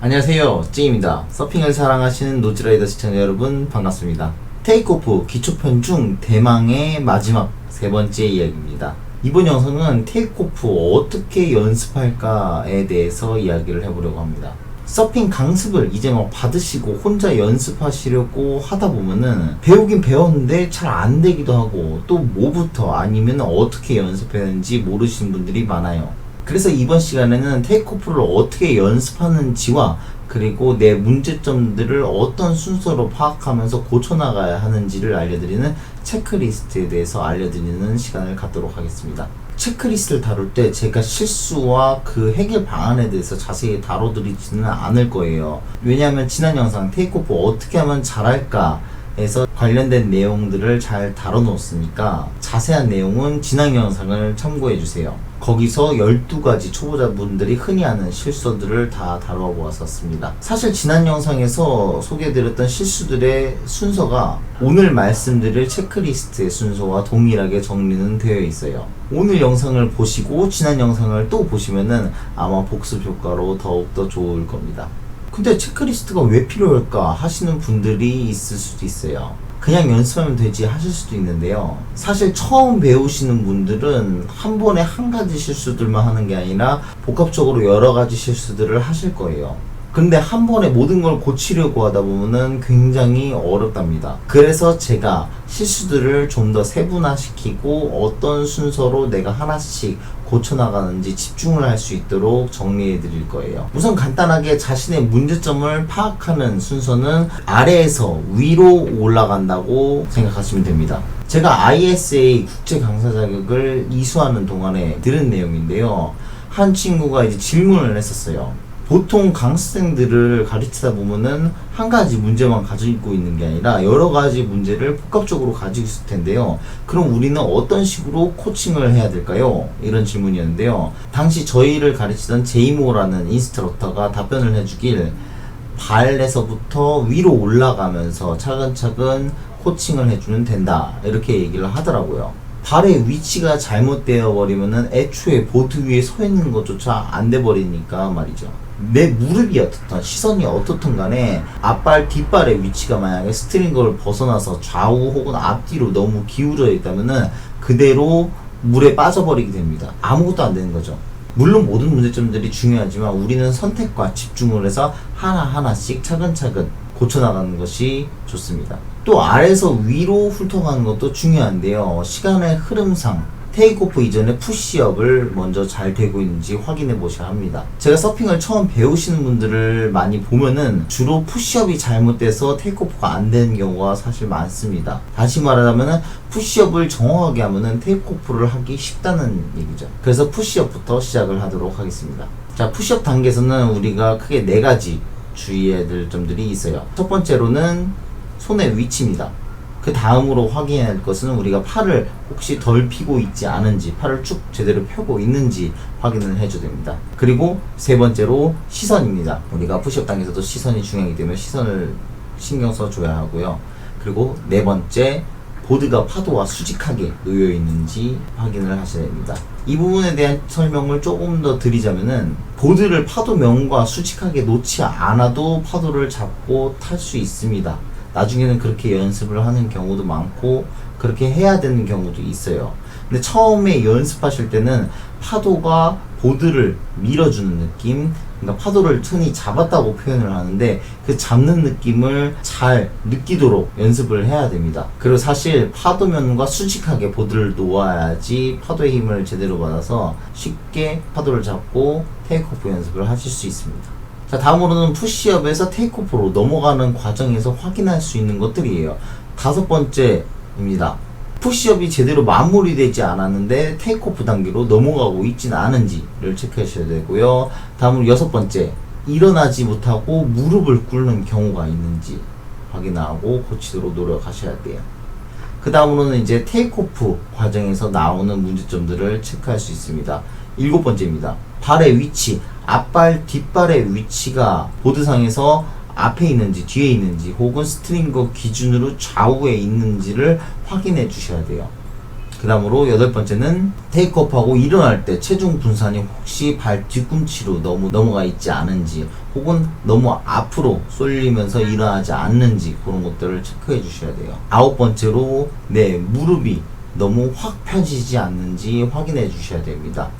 안녕하세요 찡입니다. 서핑을 사랑하시는 노즈라이더 시청자 여러분 반갑습니다. 테이크오프 기초편 중 대망의 마지막 세 번째 이야기입니다. 이번 영상은 테이크오프 어떻게 연습할까에 대해서 이야기를 해보려고 합니다 서핑 강습을 이제 막 받으시고 혼자 연습하시려고 하다 보면은 배우긴 배웠는데 잘 안 되기도 하고 또 뭐부터 아니면 어떻게 연습했는지 모르시는 분들이 많아요 그래서 이번 시간에는 테이크오프를 어떻게 연습하는지와 그리고 내 문제점들을 어떤 순서로 파악하면서 고쳐나가야 하는지를 알려드리는 체크리스트에 대해서 알려드리는 시간을 갖도록 하겠습니다. 체크리스트를 다룰 때 제가 실수와 그 해결 방안에 대해서 자세히 다뤄드리지는 않을 거예요. 왜냐하면 지난 영상 테이크오프 어떻게 하면 잘할까 에서 관련된 내용들을 잘 다뤄놓았으니까 자세한 내용은 지난 영상을 참고해 주세요. 거기서 12가지 초보자분들이 흔히 하는 실수들을 다 다뤄 보았었습니다. 사실 지난 영상에서 소개해드렸던 실수들의 순서가 오늘 말씀드릴 체크리스트의 순서와 동일하게 정리는 되어 있어요. 오늘 영상을 보시고 지난 영상을 또 보시면은 아마 복습 효과로 더욱더 좋을 겁니다. 근데 체크리스트가 왜 필요할까 하시는 분들이 있을 수도 있어요. 그냥 연습하면 되지 하실 수도 있는데요. 사실 처음 배우시는 분들은 한 번에 한 가지 실수들만 하는 게 아니라 복합적으로 여러 가지 실수들을 하실 거예요. 근데 한 번에 모든 걸 고치려고 하다 보면은 굉장히 어렵답니다. 그래서 제가 실수들을 좀 더 세분화시키고 어떤 순서로 내가 하나씩 고쳐나가는지 집중을 할 수 있도록 정리해 드릴 거예요. 우선 간단하게 자신의 문제점을 파악하는 순서는 아래에서 위로 올라간다고 생각하시면 됩니다. 제가 ISA 국제 강사 자격을 이수하는 동안에 들은 내용인데요. 한 친구가 이제 질문을 했었어요. 보통 강습생들을 가르치다 보면은 한 가지 문제만 가지고 있는 게 아니라 여러 가지 문제를 복합적으로 가지고 있을 텐데요. 그럼 우리는 어떤 식으로 코칭을 해야 될까요? 이런 질문이었는데요. 당시 저희를 가르치던 제이모라는 인스트럭터가 답변을 해주길 발에서부터 위로 올라가면서 차근차근 코칭을 해주면 된다. 이렇게 얘기를 하더라고요. 발의 위치가 잘못되어 버리면은 애초에 보드 위에 서 있는 것조차 안 돼 버리니까 말이죠. 내 무릎이 어떻든 시선이 어떻든 간에 앞발 뒷발의 위치가 만약에 스트링거를 벗어나서 좌우 혹은 앞뒤로 너무 기울어 있다면은 그대로 물에 빠져버리게 됩니다. 아무것도 안 되는 거죠. 물론 모든 문제점들이 중요하지만 우리는 선택과 집중을 해서 하나하나씩 차근차근 고쳐나가는 것이 좋습니다. 또 아래에서 위로 훑어가는 것도 중요한데요. 시간의 흐름상 테이크오프 이전에 푸시업을 먼저 잘 되고 있는지 확인해 보셔야 합니다. 제가 서핑을 처음 배우시는 분들을 많이 보면은 주로 푸시업이 잘못돼서 테이크오프가 안 되는 경우가 사실 많습니다. 다시 말하자면은 푸시업을 정확하게 하면은 테이크오프를 하기 쉽다는 얘기죠. 그래서 푸시업부터 시작을 하도록 하겠습니다. 자, 푸시업 단계에서는 우리가 크게 네 가지 주의해야 될 점들이 있어요. 첫 번째로는 손의 위치입니다. 그 다음으로 확인해야 할 것은 우리가 팔을 혹시 덜 피고 있지 않은지, 팔을 쭉 제대로 펴고 있는지 확인을 해줘야 됩니다. 그리고 세 번째로 시선입니다. 우리가 푸시업 단계에서도 시선이 중요하기 때문에 시선을 신경 써줘야 하고요. 그리고 네 번째, 보드가 파도와 수직하게 놓여 있는지 확인을 하셔야 됩니다. 이 부분에 대한 설명을 조금 더 드리자면은 보드를 파도면과 수직하게 놓지 않아도 파도를 잡고 탈 수 있습니다. 나중에는 그렇게 연습을 하는 경우도 많고 그렇게 해야 되는 경우도 있어요. 근데 처음에 연습하실 때는 파도가 보드를 밀어주는 느낌, 그러니까 파도를 흔히 잡았다고 표현을 하는데 그 잡는 느낌을 잘 느끼도록 연습을 해야 됩니다. 그리고 사실 파도면과 수직하게 보드를 놓아야지 파도의 힘을 제대로 받아서 쉽게 파도를 잡고 테이크오프 연습을 하실 수 있습니다. 자, 다음으로는 푸시업에서 테이크오프로 넘어가는 과정에서 확인할 수 있는 것들이에요. 다섯 번째입니다. 푸시업이 제대로 마무리되지 않았는데 테이크오프 단계로 넘어가고 있지는 않은지를 체크하셔야 되고요. 다음으로 여섯 번째, 일어나지 못하고 무릎을 꿇는 경우가 있는지 확인하고 고치도록 노력하셔야 돼요. 그 다음으로는 이제 테이크오프 과정에서 나오는 문제점들을 체크할 수 있습니다. 일곱 번째입니다. 발의 위치, 앞발, 뒷발의 위치가 보드상에서 앞에 있는지 뒤에 있는지 혹은 스트링거 기준으로 좌우에 있는지를 확인해 주셔야 돼요. 그 다음으로 여덟 번째는 테이크업하고 일어날 때 체중 분산이 혹시 발 뒤꿈치로 너무 넘어가 있지 않은지 혹은 너무 앞으로 쏠리면서 일어나지 않는지 그런 것들을 체크해 주셔야 돼요. 아홉 번째로 내 무릎이 너무 확 펴지지 않는지 확인해 주셔야 됩니다.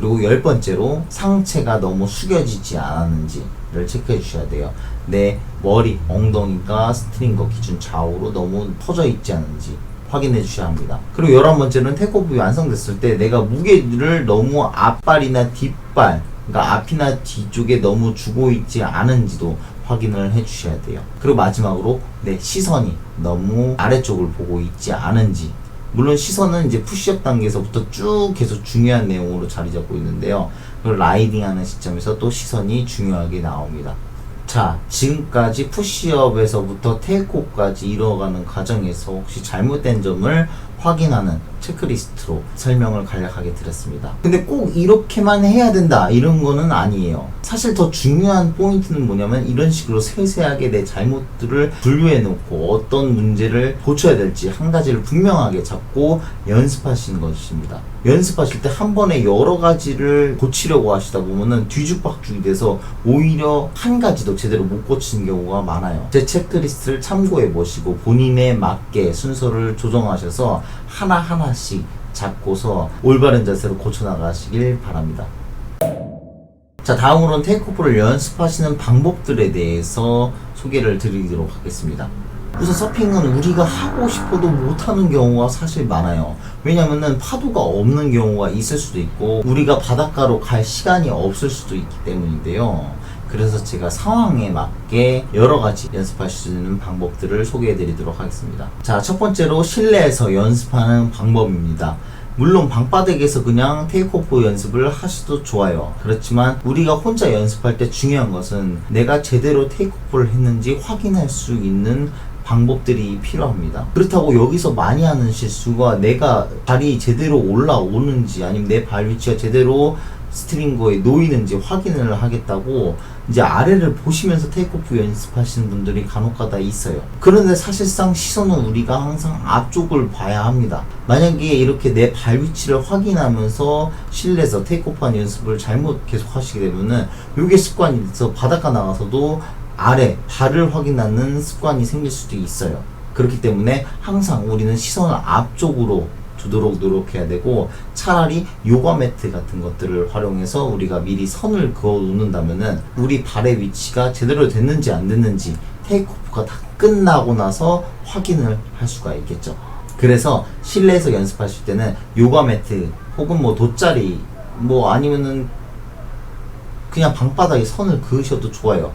그리고 열 번째로 상체가 너무 숙여지지 않았는지를 체크해 주셔야 돼요. 내 머리, 엉덩이가 스트링거 기준 좌우로 너무 퍼져 있지 않은지 확인해 주셔야 합니다. 그리고 열한 번째는 테이크오프가 완성됐을 때 내가 무게를 너무 앞발이나 뒷발, 그러니까 앞이나 뒤쪽에 너무 주고 있지 않은지도 확인을 해 주셔야 돼요. 그리고 마지막으로 내 시선이 너무 아래쪽을 보고 있지 않은지 물론 시선은 이제 푸시업 단계에서부터 쭉 계속 중요한 내용으로 자리 잡고 있는데요. 그 라이딩 하는 시점에서 또 시선이 중요하게 나옵니다. 자, 지금까지 푸시업에서부터 테이크오프까지 이루어가는 과정에서 혹시 잘못된 점을 확인하는 체크리스트로 설명을 간략하게 드렸습니다. 근데 꼭 이렇게만 해야 된다 이런 거는 아니에요. 사실 더 중요한 포인트는 뭐냐면 이런 식으로 세세하게 내 잘못들을 분류해 놓고 어떤 문제를 고쳐야 될지 한 가지를 분명하게 잡고 연습하시는 것입니다. 연습하실 때 한 번에 여러 가지를 고치려고 하시다 보면은 뒤죽박죽이 돼서 오히려 한 가지도 제대로 못 고치는 경우가 많아요. 제 체크리스트를 참고해 보시고 본인에 맞게 순서를 조정하셔서 하나하나씩 잡고서 올바른 자세로 고쳐나가시길 바랍니다. 자, 다음으로는 테이크오프를 연습하시는 방법들에 대해서 소개를 드리도록 하겠습니다. 우선 서핑은 우리가 하고 싶어도 못하는 경우가 사실 많아요. 왜냐면은 파도가 없는 경우가 있을 수도 있고, 우리가 바닷가로 갈 시간이 없을 수도 있기 때문인데요. 그래서 제가 상황에 맞게 여러 가지 연습하실 수 있는 방법들을 소개해 드리도록 하겠습니다. 자, 첫 번째로 실내에서 연습하는 방법입니다. 물론 방바닥에서 그냥 테이크오프 연습을 하셔도 좋아요. 그렇지만 우리가 혼자 연습할 때 중요한 것은 내가 제대로 테이크오프를 했는지 확인할 수 있는 방법들이 필요합니다. 그렇다고 여기서 많이 하는 실수가 내가 발이 제대로 올라오는지 아니면 내 발 위치가 제대로 스트링거에 놓이는지 확인을 하겠다고 이제 아래를 보시면서 테이크오프 연습하시는 분들이 간혹가다 있어요. 그런데 사실상 시선은 우리가 항상 앞쪽을 봐야 합니다. 만약에 이렇게 내 발 위치를 확인하면서 실내에서 테이크오프한 연습을 잘못 계속 하시게 되면은 이게 습관이 돼서 바닷가 나가서도 아래 발을 확인하는 습관이 생길 수도 있어요. 그렇기 때문에 항상 우리는 시선을 앞쪽으로 두도록 노력해야 되고 차라리 요가 매트 같은 것들을 활용해서 우리가 미리 선을 그어 놓는다면은 우리 발의 위치가 제대로 됐는지 안 됐는지 테이크오프가 다 끝나고 나서 확인을 할 수가 있겠죠. 그래서 실내에서 연습하실 때는 요가 매트 혹은 뭐 돗자리 뭐 아니면은 그냥 방바닥에 선을 그으셔도 좋아요.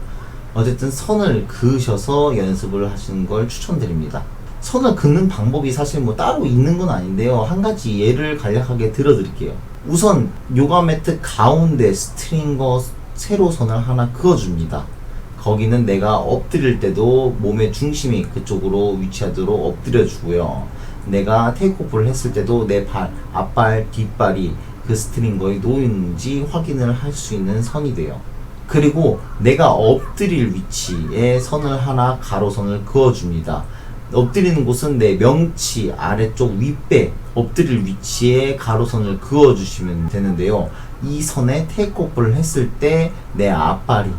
어쨌든 선을 그으셔서 연습을 하시는 걸 추천드립니다. 선을 긋는 방법이 사실 뭐 따로 있는 건 아닌데요. 한 가지 예를 간략하게 들어드릴게요. 우선 요가 매트 가운데 스트링거 세로 선을 하나 그어줍니다. 거기는 내가 엎드릴 때도 몸의 중심이 그쪽으로 위치하도록 엎드려주고요. 내가 테이크오프를 했을 때도 내 발, 앞발, 뒷발이 그 스트링거에 놓이는지 확인을 할 수 있는 선이 돼요. 그리고 내가 엎드릴 위치에 선을 하나 가로선을 그어줍니다. 엎드리는 곳은 내 명치 아래쪽 윗배 엎드릴 위치에 가로선을 그어주시면 되는데요. 이 선에 테이크오프를 했을 때 내 앞발이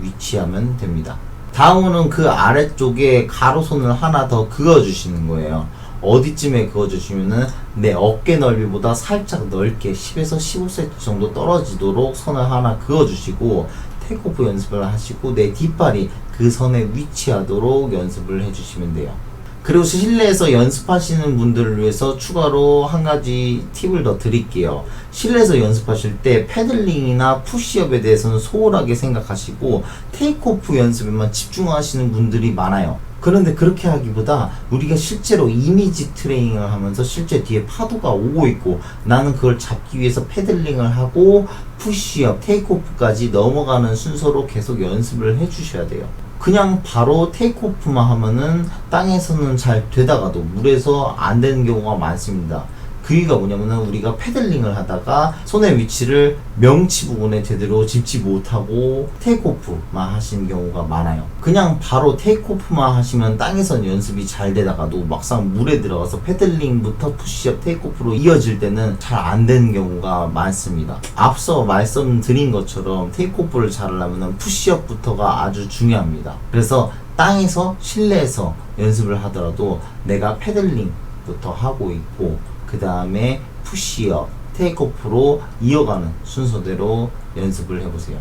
위치하면 됩니다. 다음은 그 아래쪽에 가로선을 하나 더 그어주시는 거예요. 어디쯤에 그어주시면은 내 어깨 넓이보다 살짝 넓게 10에서 15cm 정도 떨어지도록 선을 하나 그어주시고 테이크오프 연습을 하시고 내 뒷발이 그 선에 위치하도록 연습을 해주시면 돼요. 그리고 실내에서 연습하시는 분들을 위해서 추가로 한 가지 팁을 더 드릴게요. 실내에서 연습하실 때 패들링이나 푸시업에 대해서는 소홀하게 생각하시고 테이크오프 연습에만 집중하시는 분들이 많아요. 그런데 그렇게 하기보다 우리가 실제로 이미지 트레이닝을 하면서 실제 뒤에 파도가 오고 있고 나는 그걸 잡기 위해서 패들링을 하고 푸시업, 테이크오프까지 넘어가는 순서로 계속 연습을 해주셔야 돼요. 그냥 바로 테이크오프만 하면은 땅에서는 잘 되다가도 물에서 안 되는 경우가 많습니다. 그 이유가 뭐냐면은 우리가 패들링을 하다가 손의 위치를 명치 부분에 제대로 짚지 못하고 테이크오프만 하시는 경우가 많아요. 그냥 바로 테이크오프만 하시면 땅에서 연습이 잘 되다가도 막상 물에 들어가서 패들링부터 푸시업 테이크오프로 이어질 때는 잘 안 되는 경우가 많습니다. 앞서 말씀드린 것처럼 테이크오프를 잘하려면 푸시업부터가 아주 중요합니다. 그래서 땅에서 실내에서 연습을 하더라도 내가 패들링부터 하고 있고 그 다음에 푸시업, 테이크오프로 이어가는 순서대로 연습을 해보세요.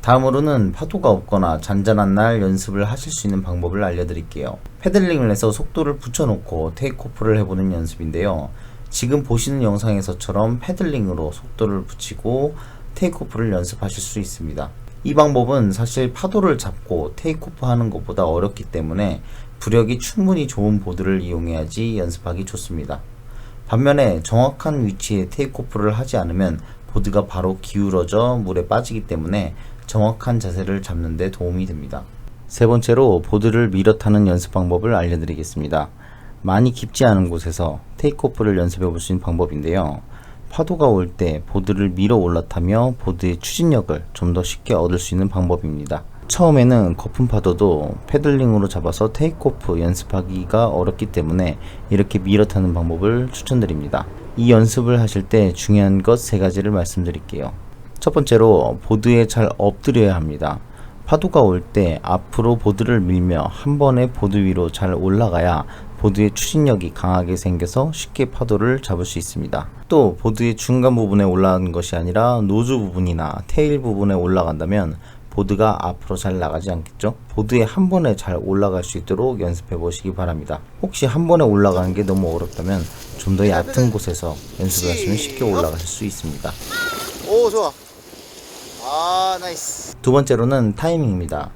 다음으로는 파도가 없거나 잔잔한 날 연습을 하실 수 있는 방법을 알려드릴게요. 패들링을 해서 속도를 붙여놓고 테이크오프를 해보는 연습인데요. 지금 보시는 영상에서처럼 패들링으로 속도를 붙이고 테이크오프를 연습하실 수 있습니다. 이 방법은 사실 파도를 잡고 테이크오프 하는 것보다 어렵기 때문에 부력이 충분히 좋은 보드를 이용해야지 연습하기 좋습니다. 반면에 정확한 위치에 테이크오프를 하지 않으면 보드가 바로 기울어져 물에 빠지기 때문에 정확한 자세를 잡는 데 도움이 됩니다. 세 번째로 보드를 밀어 타는 연습 방법을 알려드리겠습니다. 많이 깊지 않은 곳에서 테이크오프를 연습해 볼 수 있는 방법인데요. 파도가 올 때 보드를 밀어 올라타며 보드의 추진력을 좀 더 쉽게 얻을 수 있는 방법입니다. 처음에는 거품 파도도 패들링으로 잡아서 테이크오프 연습하기가 어렵기 때문에 이렇게 밀어 타는 방법을 추천드립니다. 이 연습을 하실 때 중요한 것 세 가지를 말씀드릴게요. 첫 번째로 보드에 잘 엎드려야 합니다. 파도가 올 때 앞으로 보드를 밀며 한 번에 보드 위로 잘 올라가야 보드의 추진력이 강하게 생겨서 쉽게 파도를 잡을 수 있습니다. 또 보드의 중간 부분에 올라가는 것이 아니라 노즈 부분이나 테일 부분에 올라간다면 보드가 앞으로 잘 나가지 않겠죠? 보드에 한 번에 잘 올라갈 수 있도록 연습해 보시기 바랍니다. 혹시 한 번에 올라가는 게 너무 어렵다면 좀 더 얕은 곳에서 연습을 하시면 쉽게 올라가실 수 있습니다. 오 좋아 아 나이스 두 번째로는 타이밍입니다.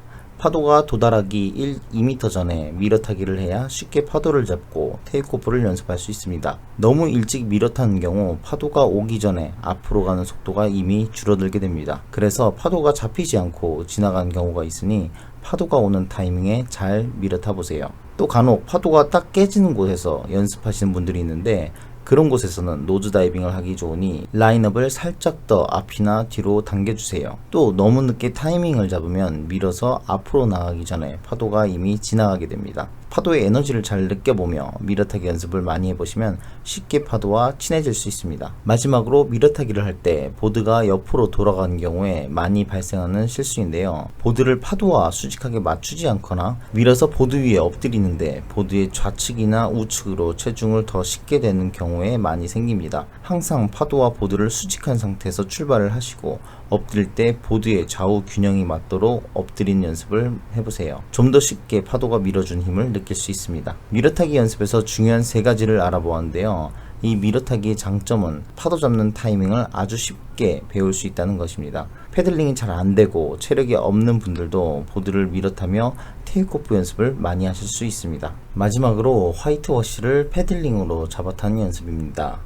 파도가 도달하기 1, 2m 전에 미러타기를 해야 쉽게 파도를 잡고 테이크오프를 연습할 수 있습니다. 너무 일찍 미러타는 경우 파도가 오기 전에 앞으로 가는 속도가 이미 줄어들게 됩니다. 그래서 파도가 잡히지 않고 지나가는 경우가 있으니 파도가 오는 타이밍에 잘 미러타 보세요. 또 간혹 파도가 딱 깨지는 곳에서 연습하시는 분들이 있는데 그런 곳에서는 노즈 다이빙을 하기 좋으니 라인업을 살짝 더 앞이나 뒤로 당겨주세요. 또 너무 늦게 타이밍을 잡으면 밀어서 앞으로 나가기 전에 파도가 이미 지나가게 됩니다. 파도의 에너지를 잘 느껴보며 미러타기 연습을 많이 해보시면 쉽게 파도와 친해질 수 있습니다. 마지막으로 미러타기를 할 때 보드가 옆으로 돌아가는 경우에 많이 발생하는 실수인데요. 보드를 파도와 수직하게 맞추지 않거나 밀어서 보드 위에 엎드리는데 보드의 좌측이나 우측으로 체중을 더 싣게 되는 경우에 많이 생깁니다. 항상 파도와 보드를 수직한 상태에서 출발을 하시고 엎드릴 때 보드의 좌우 균형이 맞도록 엎드리는 연습을 해보세요. 좀 더 쉽게 파도가 밀어준 힘을 느낄 수 있습니다. 미러타기 연습에서 중요한 세 가지를 알아보았는데요. 이 미러타기의 장점은 파도 잡는 타이밍을 아주 쉽게 배울 수 있다는 것입니다. 패들링이 잘 안되고 체력이 없는 분들도 보드를 미러타며 테이크오프 연습을 많이 하실 수 있습니다. 마지막으로 화이트워시를 패들링으로 잡아타는 연습입니다.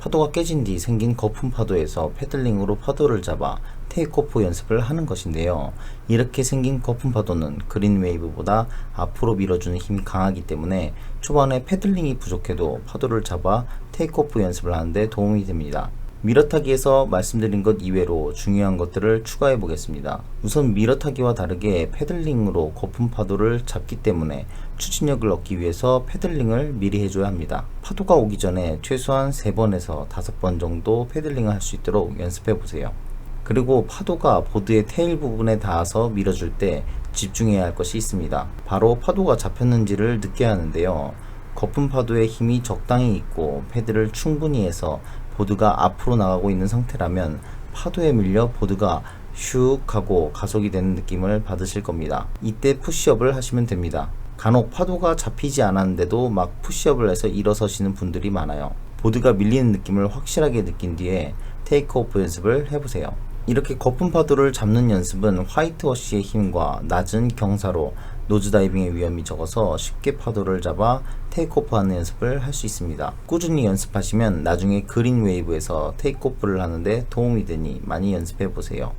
파도가 깨진 뒤 생긴 거품 파도에서 패들링으로 파도를 잡아 테이크오프 연습을 하는 것인데요. 이렇게 생긴 거품 파도는 그린 웨이브보다 앞으로 밀어주는 힘이 강하기 때문에 초반에 패들링이 부족해도 파도를 잡아 테이크오프 연습을 하는데 도움이 됩니다. 미러타기에서 말씀드린 것 이외로 중요한 것들을 추가해 보겠습니다. 우선 미러타기와 다르게 패들링으로 거품 파도를 잡기 때문에 추진력을 얻기 위해서 패들링을 미리 해줘야 합니다. 파도가 오기 전에 최소한 3번에서 5번 정도 패들링을 할 수 있도록 연습해 보세요. 그리고 파도가 보드의 테일 부분에 닿아서 밀어줄 때 집중해야 할 것이 있습니다. 바로 파도가 잡혔는지를 느껴야 하는데요. 거품 파도의 힘이 적당히 있고 패드를 충분히 해서 보드가 앞으로 나가고 있는 상태라면 파도에 밀려 보드가 슉 하고 가속이 되는 느낌을 받으실 겁니다. 이때 푸시업을 하시면 됩니다. 간혹 파도가 잡히지 않았는데도 막 푸시업을 해서 일어서시는 분들이 많아요. 보드가 밀리는 느낌을 확실하게 느낀 뒤에 테이크오프 연습을 해보세요. 이렇게 거품 파도를 잡는 연습은 화이트워시의 힘과 낮은 경사로 노즈 다이빙의 위험이 적어서 쉽게 파도를 잡아 테이크오프 하는 연습을 할 수 있습니다. 꾸준히 연습하시면 나중에 그린 웨이브에서 테이크오프를 하는데 도움이 되니 많이 연습해 보세요.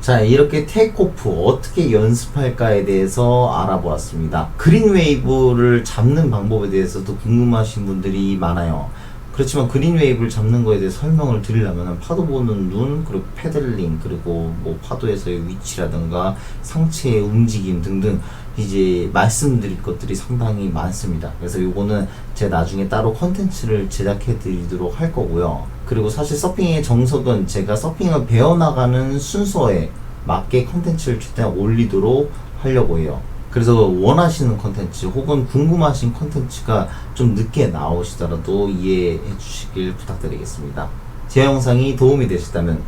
자, 이렇게 테이크오프 어떻게 연습할까에 대해서 알아보았습니다. 그린 웨이브를 잡는 방법에 대해서도 궁금하신 분들이 많아요. 그렇지만 그린 웨이브를 잡는 거에 대해 설명을 드리려면 파도 보는 눈 그리고 패들링 그리고 뭐 파도에서의 위치라든가 상체의 움직임 등등 이제 말씀드릴 것들이 상당히 많습니다. 그래서 요거는 제가 나중에 따로 컨텐츠를 제작해 드리도록 할 거고요. 그리고 사실 서핑의 정석은 제가 서핑을 배워나가는 순서에 맞게 컨텐츠를 최대한 올리도록 하려고 해요. 그래서 원하시는 컨텐츠 혹은 궁금하신 컨텐츠가 좀 늦게 나오시더라도 이해해 주시길 부탁드리겠습니다. 제 영상이 도움이 되셨다면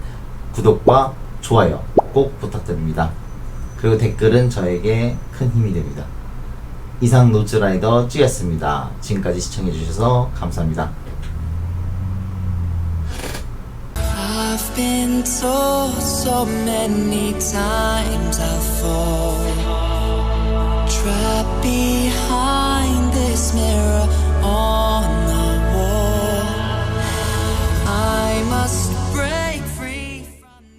구독과 좋아요 꼭 부탁드립니다. 그리고 댓글은 저에게 큰 힘이 됩니다. 이상 노즈라이더 찌였습니다. 지금까지 시청해주셔서 감사합니다. I've been told so many times I'll fall. Behind this mirror on the wall. I must